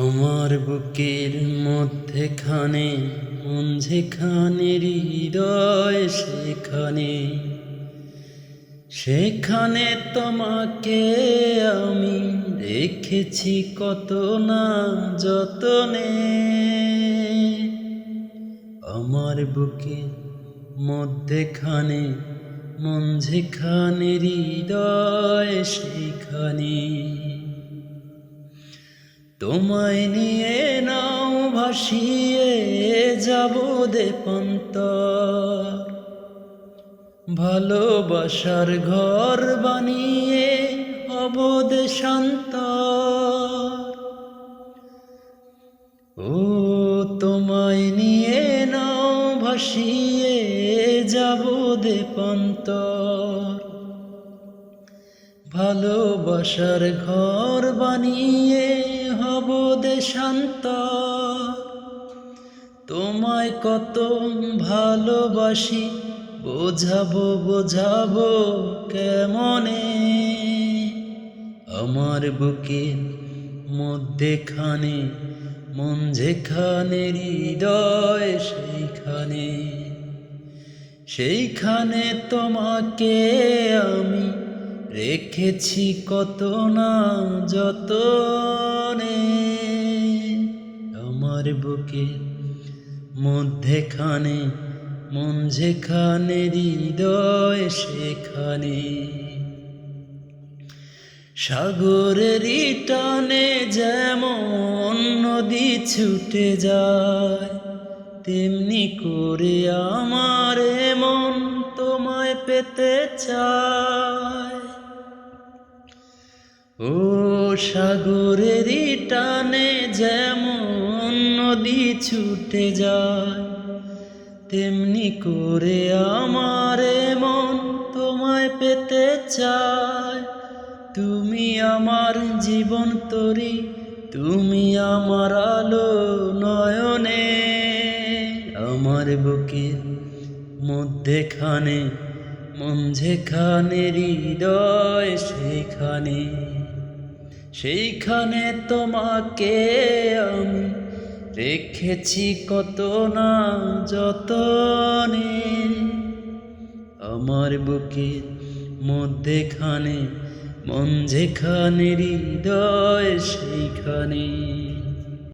আমার বুকের মধ্যেখানে, মন যেখানে, হৃদয় সেখানে। সেখানে তোমাকে আমি রেখেছি কত না যতনে। আমার বুকের মধ্যেখানে, মন যেখানে, হৃদয় সেখানে। তোমায় নিয়ে নাও ভাসিয়ে যাব দেপন্ত ভালোবাসার ঘর বানিয়ে অবদ শান্ত ও তোমায় নিয়ে নাও ভাসিয়ে যাব দেপন্তর ভালোবাসার ঘর বানিয়ে হব দেশান্ত তোমায় কত ভালোবাসি, বোঝাবো বোঝাবো কেমনে? আমার বুকের মধ্যেখানে, মন যেখানে, হৃদয় সেইখানে। সেইখানে তোমাকে আমি রেখেছি কত না যতনে আমার বুকের মধ্যেখানে মন যেখানে, হৃদয় সেখানে। সাগরের টানে যেমন নদী ছুটে যায়, তেমনি করে আমার মন তোমায় পেতে চায়। ও সাগরের টানে যেমন নদী ছুটে যায়, তেমনি করে আমার মন তোমায় পেতে চায়। তুমি আমার জীবন তরি, তুমি আমার আলো নয়নে। আমার বুকের মধ্যেখানে, মন যেখানে হৃদয় সেখানে সেইখানে তোমাকে আমি রেখেছি কত না যতনে। আমার বুকের মধ্যেখানে মন যেখানে হৃদয় সেইখানে।